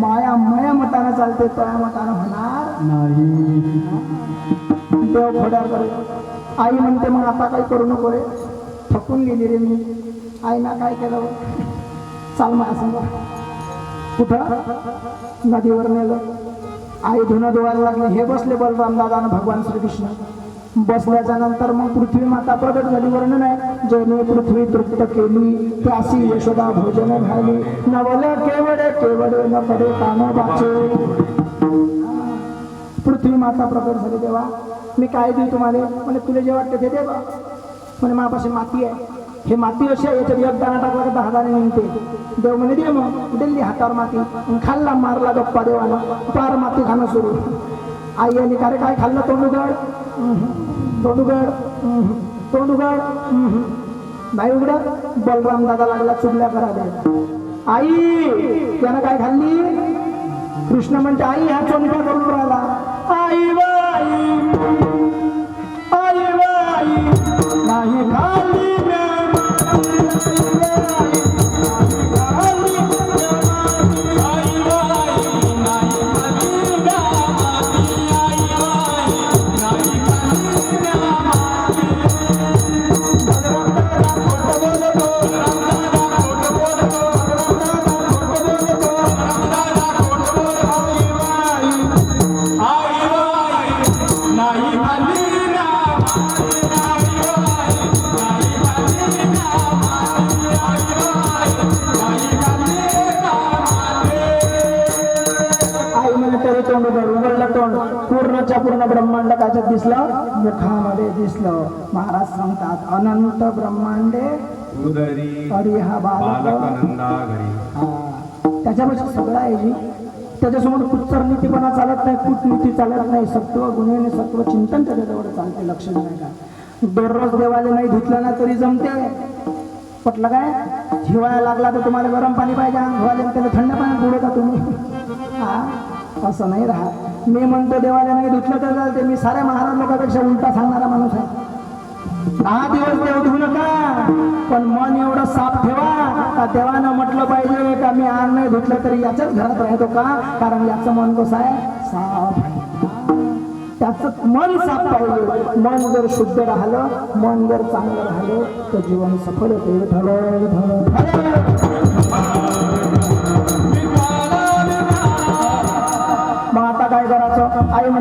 माया माया मतानं चालते तया मतानं होणार नाही. देव फोड्या करे आई म्हणते मग आता काही करू नको रे. थकून गेली रे मी. आईना काय केलं? चाल मला सांगा. कुठं? नदीवर नेलं. आई धुणं धुवायला लागली. हे बसले बलराम दादा भगवान श्रीकृष्ण. बसल्याच्या नंतर मग पृथ्वी माता प्रगट झाली. वर्णन आहे जने पृथ्वी तृप्त केली त्यासी यशोदा भोजन घाली. नवल केवडे केवडे न पडे कानोबाचे पृथ्वी माता प्रकट झाली तेव्हा. मी काय देऊ तुम्हाला? म्हणजे तुला जे वाटतं ते दे म्हणे मापाशी माती आहे. हे माती अशी आहे याच्यात एक दाणा टाकला तर दहा दाणे निघते. देव म्हणे दे मग. दिल्ली हातावर माती. खाल्ला मारला गप्पा देवानं पार माती खाणं सुरू. आई आणि का काय खाल्लं तोंड उघड? तोंडुगड. तोंडुगड. उघड उघड. उघडत बलराम दादा लागला चुगल्या करायला आई त्यानं काय खाल्ली? कृष्ण म्हणते आई हा चोंडक्या करून राहिला. पूर्णच्या पूर्ण ब्रह्मांड त्याच्यात दिसलं? मुखामध्ये दिसलं. महाराज सांगतात अनंत ब्रह्मांडे उदरी हा बालक. त्याच्यापेक्षा सगळं आहे जी. त्याच्यासमोर कुच्चर नीतीपणा चालत नाही कूटनीती चालत नाही. सत्व गुन्हे सत्व चिंतन त्याच्याजवळ चालते लक्ष नाही का दररोज देवाला नाही धुतलं ना तरी जमते. पटलं काय? हिवाळा लागला तर तुम्हाला गरम पाणी पाहिजे हिवाळ्या त्याला थंड पाण्यात बुडवता तुम्ही? हा? असं नाही राहत. मी म्हणतो देवाला नाही धुतलं तर चालते. मी साऱ्या महाराज लोकांपेक्षा उलटा सांगणारा माणूस आहे. दहा दिवस देव धुवू नका पण मन एवढं साफ ठेवा. का देवानं म्हटलं पाहिजे का मी आण नाही धुतलं तरी याच्याच घरात राहतो का? कारण याचं मन कसं आहे? साफ त्याच मन साफ पाहिजे. मन जर शुद्ध राहिलं मन जर चांगलं राहिलं तर जीवन सफल होते. ठरव मग आता काय करायचं? आई म्हणते